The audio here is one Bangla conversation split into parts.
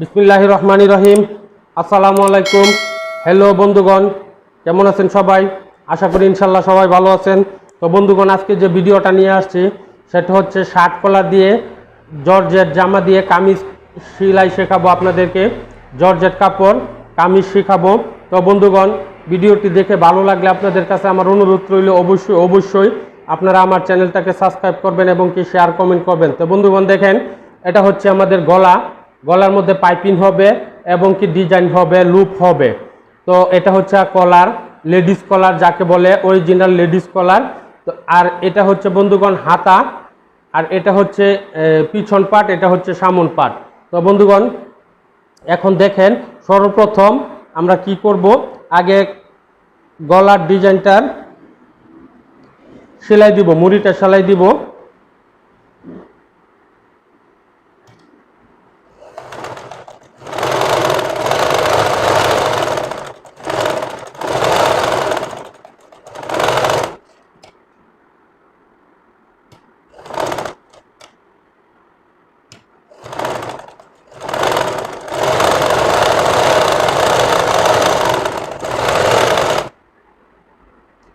বিসমিল্লাহ রহমান রহিম আসসালামু আলাইকুম হ্যালো বন্ধুগণ। কেমন আছেন সবাই? আশা করি ইনশাল্লাহ সবাই ভালো আছেন। তো বন্ধুগণ, আজকে যে ভিডিওটা নিয়ে আসছি, সেটা হচ্ছে শার্ট কলা দিয়ে জর্জেট জামা দিয়ে কামিজ সেলাই শেখাবো আপনাদেরকে। জর্জেট কাপড়, কামিজ শেখাবো। তো বন্ধুগণ, ভিডিওটি দেখে ভালো লাগলে আপনাদের কাছে আমার অনুরোধ রইল, অবশ্যই অবশ্যই আপনারা আমার চ্যানেলটাকে সাবস্ক্রাইব করবেন এবং কি শেয়ার, কমেন্ট করবেন। তো বন্ধুগণ, দেখেন, এটা হচ্ছে আমাদের গলা। গলার মধ্যে পাইপিং হবে এবং কি ডিজাইন হবে, লুপ হবে। তো এটা হচ্ছে কলার, লেডিস কলার যাকে বলে অরিজিনাল লেডিস কলার। তো আর এটা হচ্ছে বন্ধুগণ হাতা, আর এটা হচ্ছে পিছন পাট, এটা হচ্ছে সামন পাট। তো বন্ধুগণ, এখন দেখেন সর্বপ্রথম আমরা কি করব? আগে গলার ডিজাইনটার সেলাই দিব, মুড়িটা সেলাই দিব।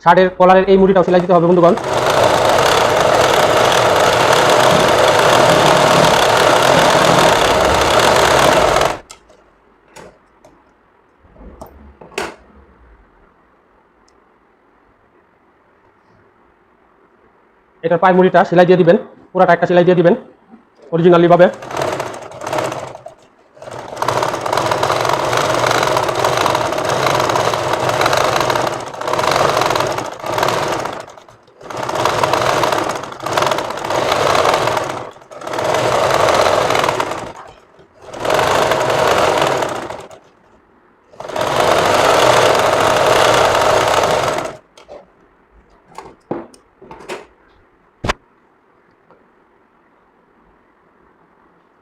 শার্টের কলারের এই মুড়িটাও সেলাই দিতে হবে, বন্ধুগণ। এটার পায়ের মুড়িটা সেলাই দিয়ে দিবেন, পুরাটা একটা সেলাই দিয়ে দিবেন অরিজিনালি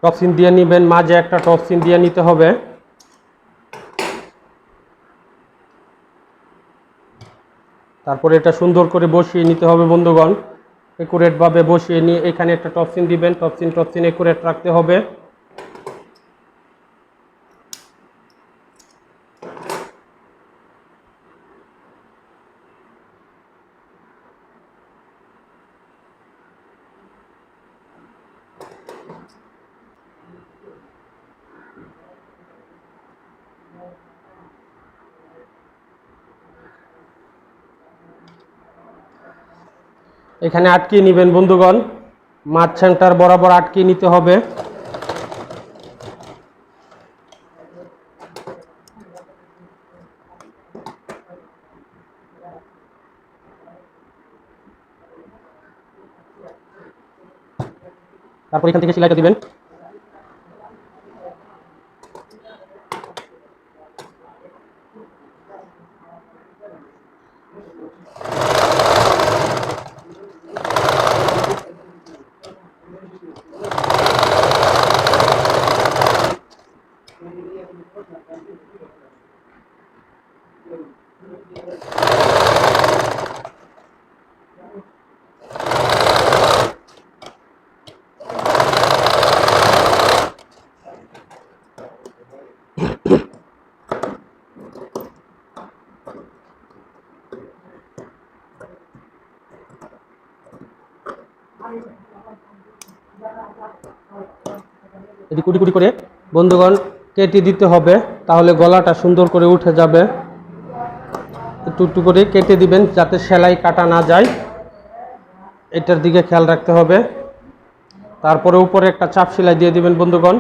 টপসিন দিয়ে নেবেন, মাঝে একটা টপসিন দিয়ে নিতে হবে। তারপরে এটা সুন্দর করে বসিয়ে নিতে হবে বন্ধুগণ। একুরেটভাবে বসিয়ে নিয়ে এখানে একটা টপসিন দিবেন টপসিন টপসিন একুরেট রাখতে হবে। এখানে আটকিয়ে নেবেন বন্ধুগণ। মাছ বরাবর আটকিয়ে নিতে হবে। তারপর এখান থেকে সেলাইটা দিবেন এটি কুটি কুটি করে, বন্ধুগণ, কেটে দিতে হবে, তাহলে গলাটা সুন্দর করে উঠে যাবে। একটু একটু করে কেটে দিবেন যাতে সেলাই কাটা না যায়। এটার দিকে খেয়াল রাখতে হবে। তারপরে উপরে একটা চাপ সেলাই দিয়ে দিবেন, বন্ধুগণ।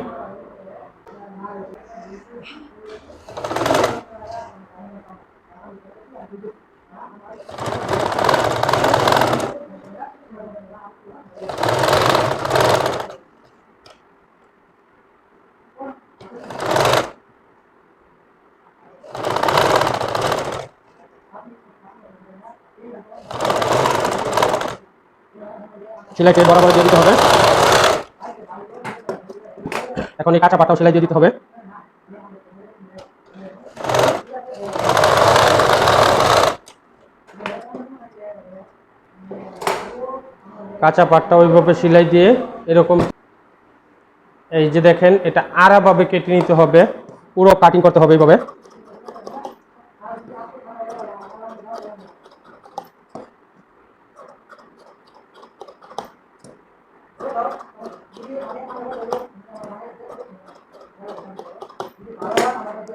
সেলাইকে বরাবর দিয়ে দিতে হবে। এখন এই কাঁচা পাটাও সেলাই দিয়ে দিতে হবে। কাঁচা পাটটা ওইভাবে সেলাই দিয়ে এরকম এই যে দেখেন, এটা আড়াভাবে কেটে নিতে হবে। পুরো কাটিং করতে হবে এইভাবে।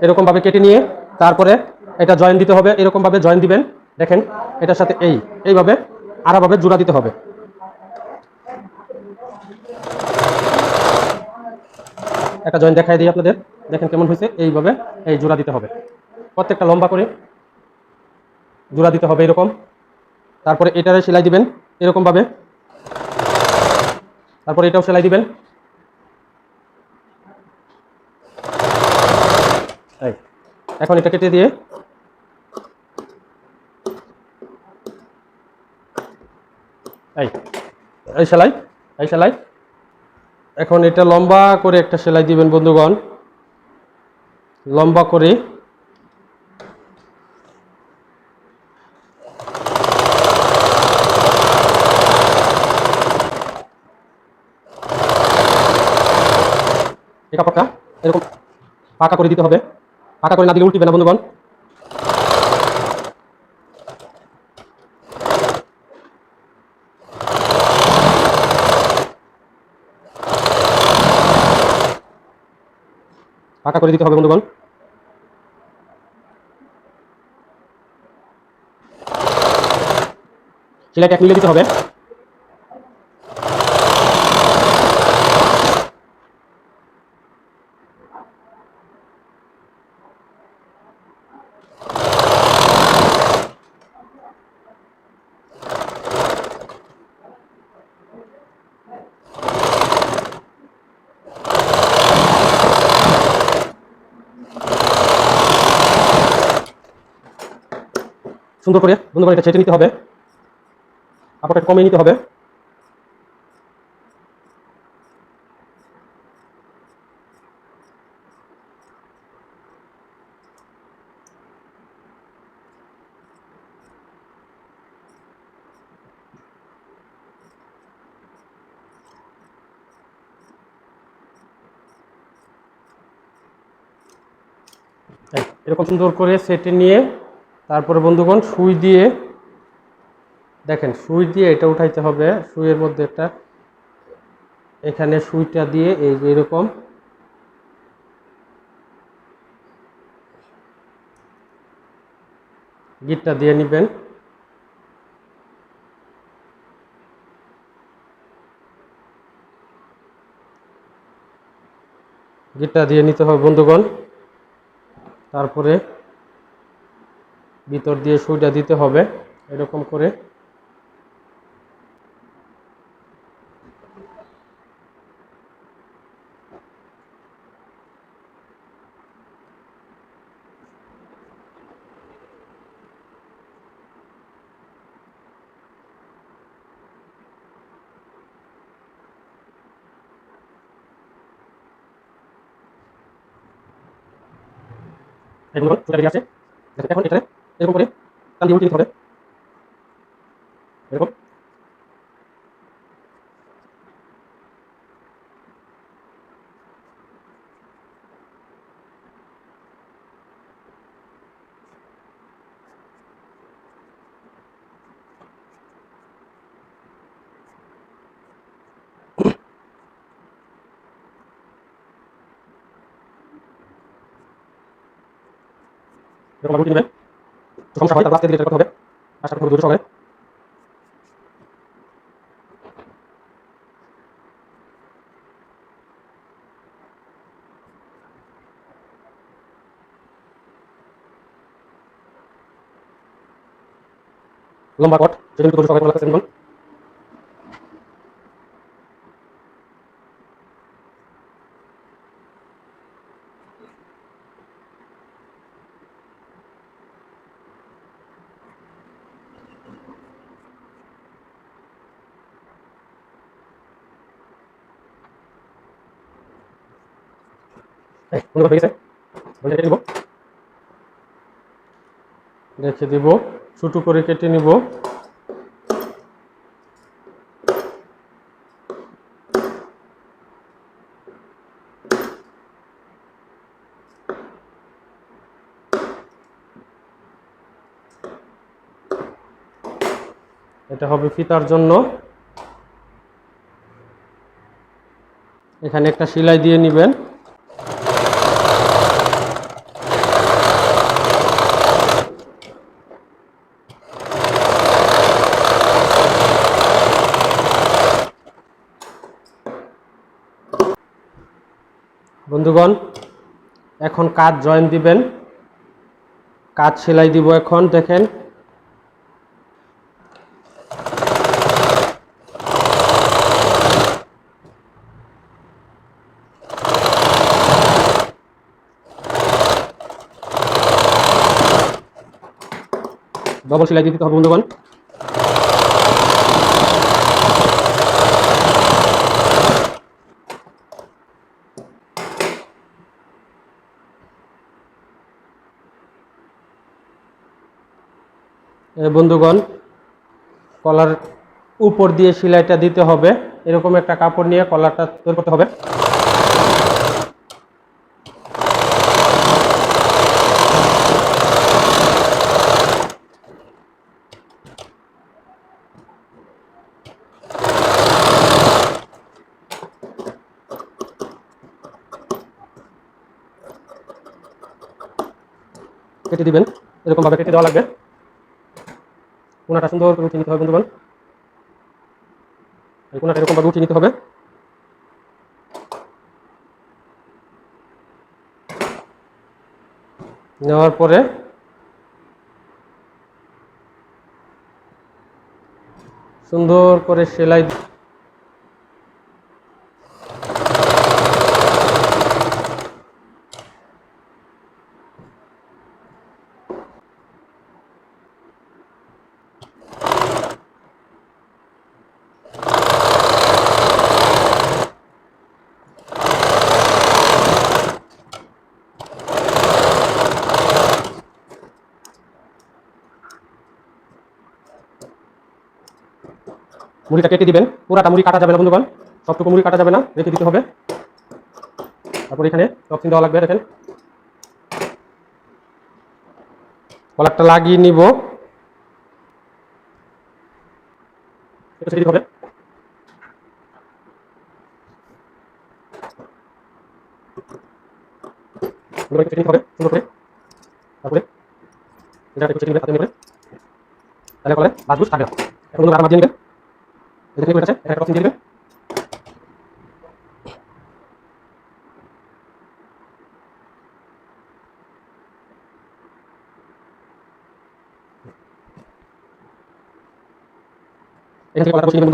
এরকম ভাবে কেটে নিয়ে তারপরে এটা জয়েন দিতে হবে এরকম ভাবে জয়েন দিবেন। দেখেন, এটার সাথে এই, এইভাবে আড়াভাবে জোড়া দিতে হবে। একটা জয়েন দেখাই দিই আপনাদের। দেখেন কেমন হয়েছে, এইভাবে এই জোড়া দিতে হবে। প্রত্যেকটা লম্বা করে জোড়া দিতে হবে এরকম। তারপরে এটারে সেলাই দিবেন এরকম ভাবে তারপরে এটাও সেলাই দিবেন। এখন এটা কেটে দিয়ে এই এই সেলাই এই সেলাই। এখন এটা লম্বা করে একটা সেলাই দিবেন, বন্ধুগণ। লম্বা করে। এই কাপড়টা এরকম পাকা করে দিতে হবে। পাকা করে না দিলে উল্টিবে না বন্ধুগণ। পাকা করে দিতে হবে, বন্ধুগণ। সেলাইটা এক মিলে দিতে হবে। সুন্দর করে বন্ধুগণ এটা ছেটে নিতে হবে। আপনাকে কমিয়ে নিতে হবে। এরকম সুন্দর করে সেটে নিয়ে তারপরে বন্ধুগণ, সুই দিয়ে, দেখেন, সুই দিয়ে এটা উঠাইতে হবে। সুইয়ের মধ্যে একটা, এখানে সুইটা দিয়ে এই যে এরকম, গিটটা দিয়ে নেবেন। গিটটা দিয়ে নিতে হবে বন্ধুগণ। তারপরে ভিতর দিয়ে সুইটা দিতে হবে এরকম করে। এখন এটা করে টান দিয়ে উল্টে দিতে হবে এরকম এরকম উল্টে নেবেন একটু সমস্যা হয়, তারপর আস্তে হবে। আশা করতে হবে লম্বা কট সেটা একটু সবাই ভালো দেখুন রেখে দিব, ছোটো করে কেটে নিব। এটা হবে ফিতার জন্য। এখানে একটা সেলাই দিয়ে নেবেন। বন্ধুগণ, এখন কাজ জয়েন দিবেন। কাজ সেলাই দিব এখন, দেখেন। ডবল সেলাই দিতে হবে বন্ধুগণ। বন্ধুগণ, কলার উপর দিয়ে সেলাইটা দিতে হবে। এরকম একটা কাপড় নিয়ে কলারটা তৈরি করতে হবে। কেটে দিবেন। এরকমভাবে কেটে দেওয়া লাগবে। কোনাটা সুন্দর করে উঠিয়ে নিতে হবে, বন্ধুগণ। এই কোনাটা এরকম ভাবে উঠিয়ে নিতে হবে। নেওয়ার পরে সুন্দর করে সেলাই মুড়িটা কেটে দিবেন। পুরাটা মুড়ি কাটা যাবে না, বন্ধুগণ। সবটুকু মুড়ি কাটা যাবে না, রেখে দিতে হবে। তারপর এখানে টক্সিন দেওয়া লাগবে, দেখেন। কলারটা লাগিয়ে নিব। এটা ছেড়ে হবে। করে। তারপরে তাহলে বাজবুস থাকবে এখন মাঝে নেবেন। এটা ঠিক আছে এটা টক্সিন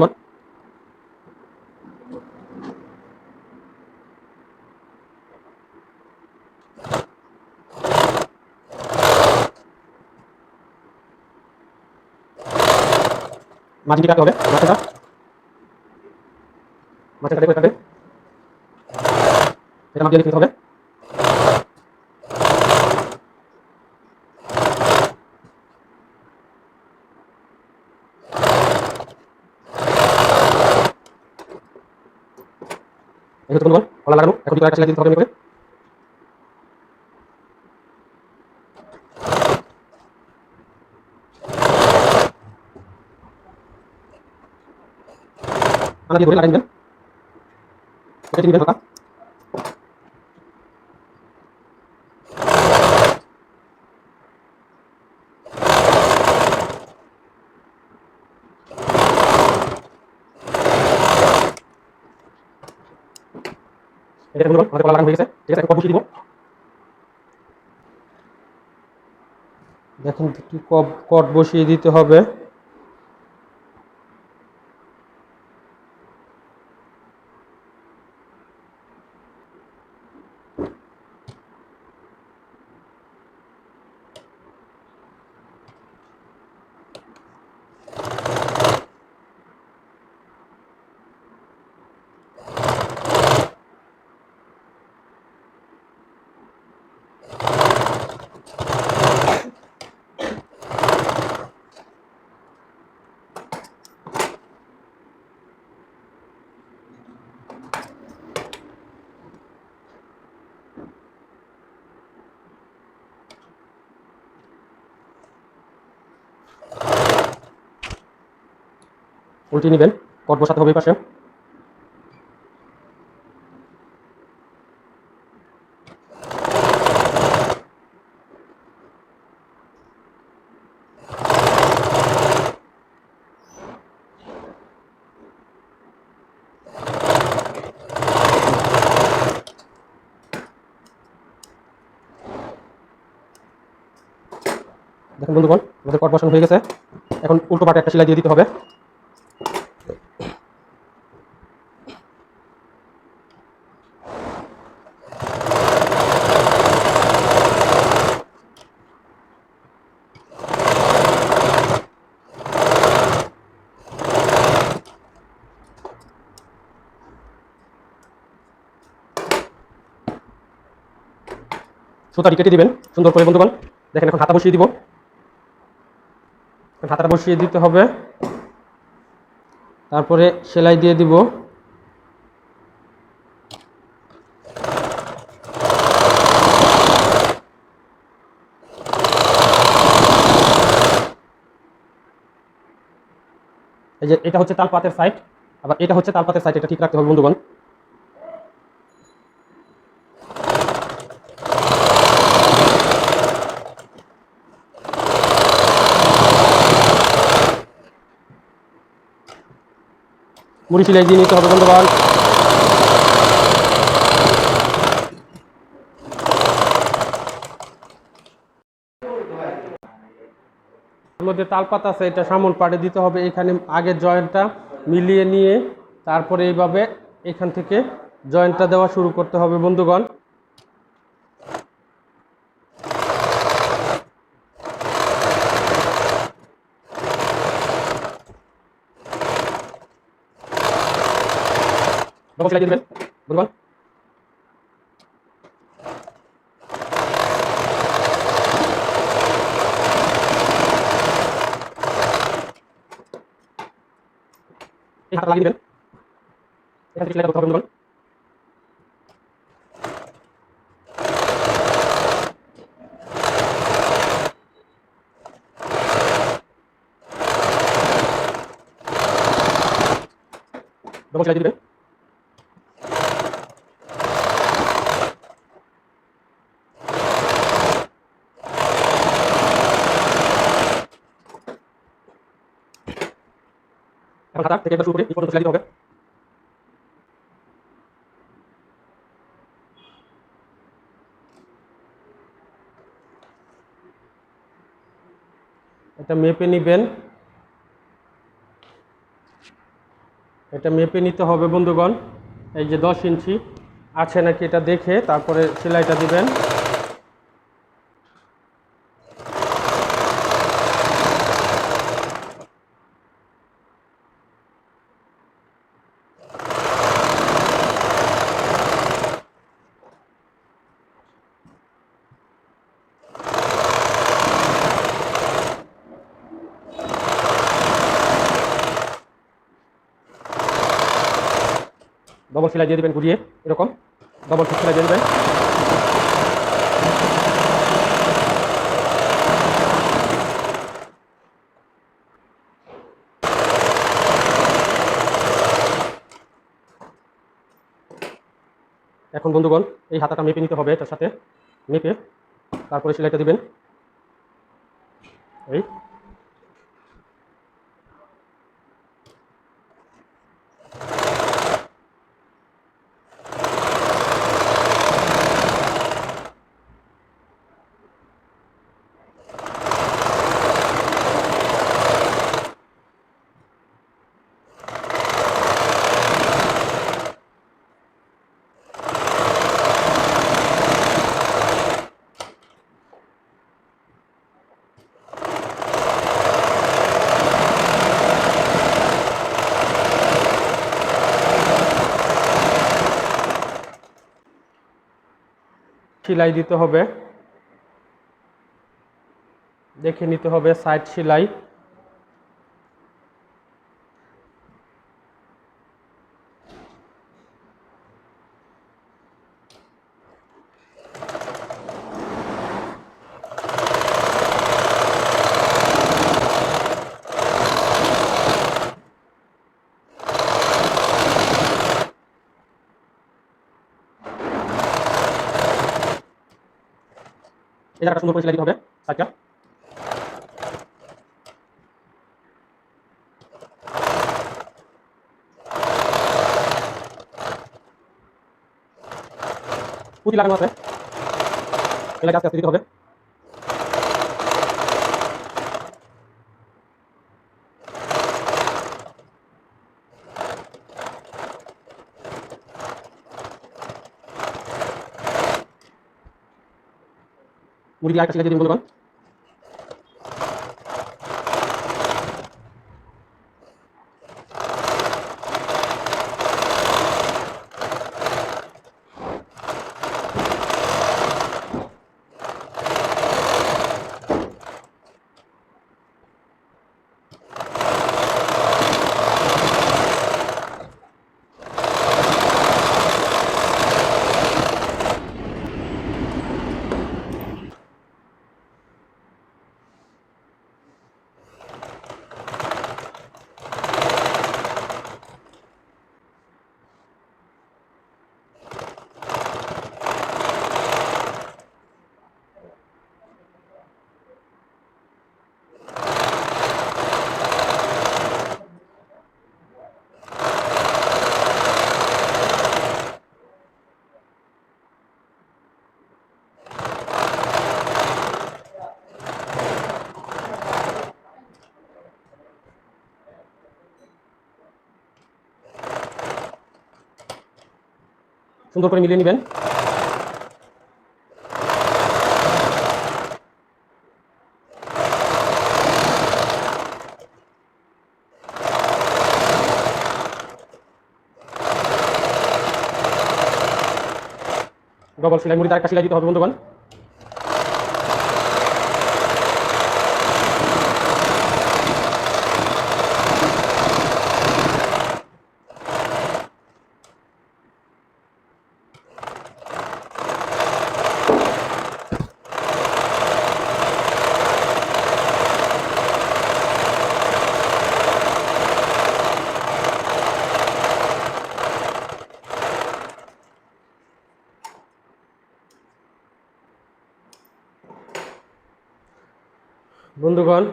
দিয়ে কাটতে হবে? মাথাটা কাটে করে কাটে এটা মাঝে লিখতে হবে। এই হচ্ছে কলা লাগানো। এখন দিকে একটা সেলাই হবে করে আনা দিয়ে লাগাই দিবেন। এখন বসিয়ে দিব দেখেন কি কট বসিয়ে দিতে হবে উল্টে নেবেন কট বসাতে হবে পাশে। দেখুন বন্ধুগণ, আমাদের কট বসানো হয়ে গেছে। এখন উল্টো পাটে একটা সেলাই দিয়ে দিতে হবে। সুতাটি কেটে দিবেন। সুন্দর করে বন্ধুগণ, দেখেন এখন হাতা বসিয়ে দিব। হাতাটা বসিয়ে দিতে হবে। তারপরে সেলাই দিয়ে দিব। এই যে এটা হচ্ছে তালপাতের সাইড আবার এটা হচ্ছে তালপাতের সাইড এটা ঠিক রাখতে হবে বন্ধুগণ। মুড়ি ফিলাই দিয়ে নিতে হবে বন্ধুবান মধ্যে তালপাতা আছে, এটা সামন পাড়ে দিতে হবে, এখানে আগে জয়েন্টটা মিলিয়ে নিয়ে তারপরে এইভাবে এখান থেকে জয়েন্টটা দেওয়া শুরু করতে হবে, বন্ধুগণ। ডবল সেলাই দিয়ে দেবেন বন্ধুগণ এই হাতটা লাগিয়ে দিবেন এখান থেকে সেলাই করতে হবে বন্ধুগণ ডবল সেলাই দিয়ে দিবেন এখন হাতা থেকে শুরু করে, এই পর্যন্ত হবে। এটা মেপে নিবেন। এটা মেপে নিতে হবে বন্ধুগণ। এই যে দশ ইঞ্চি আছে নাকি এটা দেখে, তারপরে সেলাইটা দিবেন। ডবল সেলাই দিয়ে দেবেন ঘুরিয়ে এরকম ডবল সেলাই দিয়ে দেবেন এখন বন্ধুগণ, এই হাতাটা মেপে নিতে হবে এটার সাথে। মেপে তারপরে সেলাইটা দিবেন। এই। সেলাই দিতে হবে। দেখে নিতে হবে সাইড সেলাই। এই জায়গাটা সুন্দর করে সেলাই দিতে হবে সাইডটা পুঁতি লাগানো আছে। এলাকা আস্তে আস্তে দিতে হবে। মুড়ি দিয়ে আরেকটা সেলাই দিয়ে সুন্দর করে মিলিয়ে নেবেন। ডবল সেলাই তার একটা সেলাই দিতে হবে বন্ধুগণ। বন্ধুগণ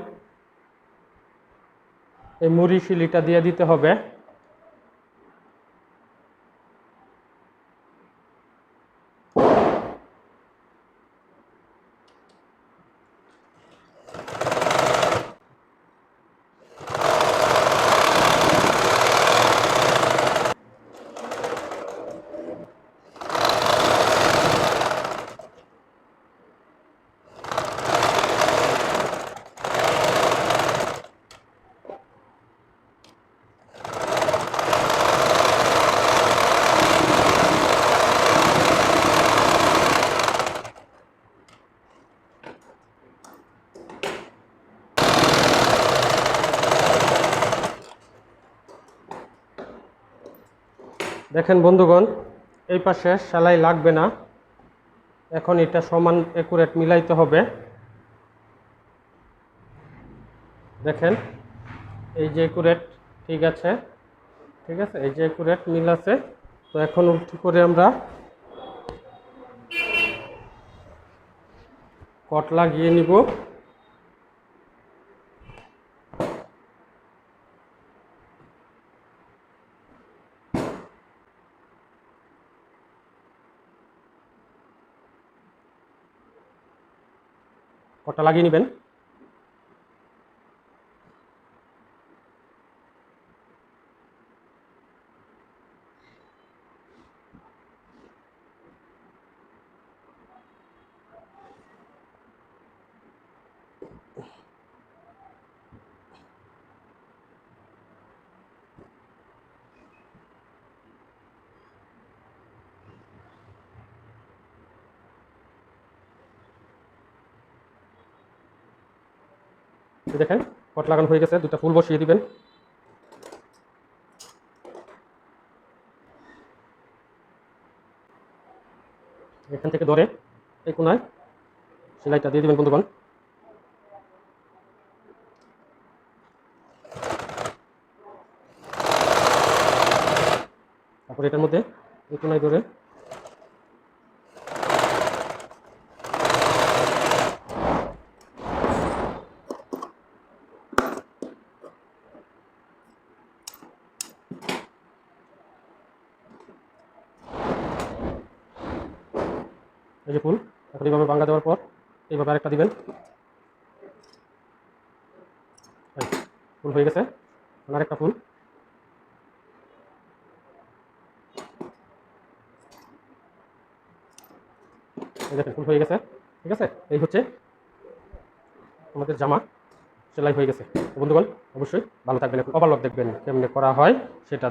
এই মুড়ি শিলিটা দিয়ে দিতে হবে। দেখেন বন্ধুগণ, এই পাশে সেলাই লাগবে না। এখন এটা সমান একুরেট মিলাইতে হবে। দেখেন, এই যে একুরেট ঠিক আছে? ঠিক আছে? এই যে একুরেট মিল আছে। তো এখন উল্টি করে আমরা কট লাগিয়ে নিব। কটটা লাগিয়ে নেবেন। দেখেন, পট লাগানো হয়ে গেছে দুটা ফুল বসিয়ে দিবেন। এখান থেকে ধরে, এই কোনায় সেলাইটা দিয়ে দিবেন, বন্ধুগণ। তারপর এটার মধ্যে এই কোনায় ধরে এই যে ফুল এখন এইভাবে বাঙ্গা দেওয়ার পর এইভাবে আরেকটা দিবেন। ফুল হয়ে গেছে। আরেকটা ফুল। দেখেন, ফুল হয়ে গেছে। ঠিক আছে? এই হচ্ছে আমাদের জামা। সেলাই হয়ে গেছে। বন্ধুগণ, অবশ্যই ভালো থাকবেন। ওভারলক দেখবেন কেমনে করা হয়, সেটা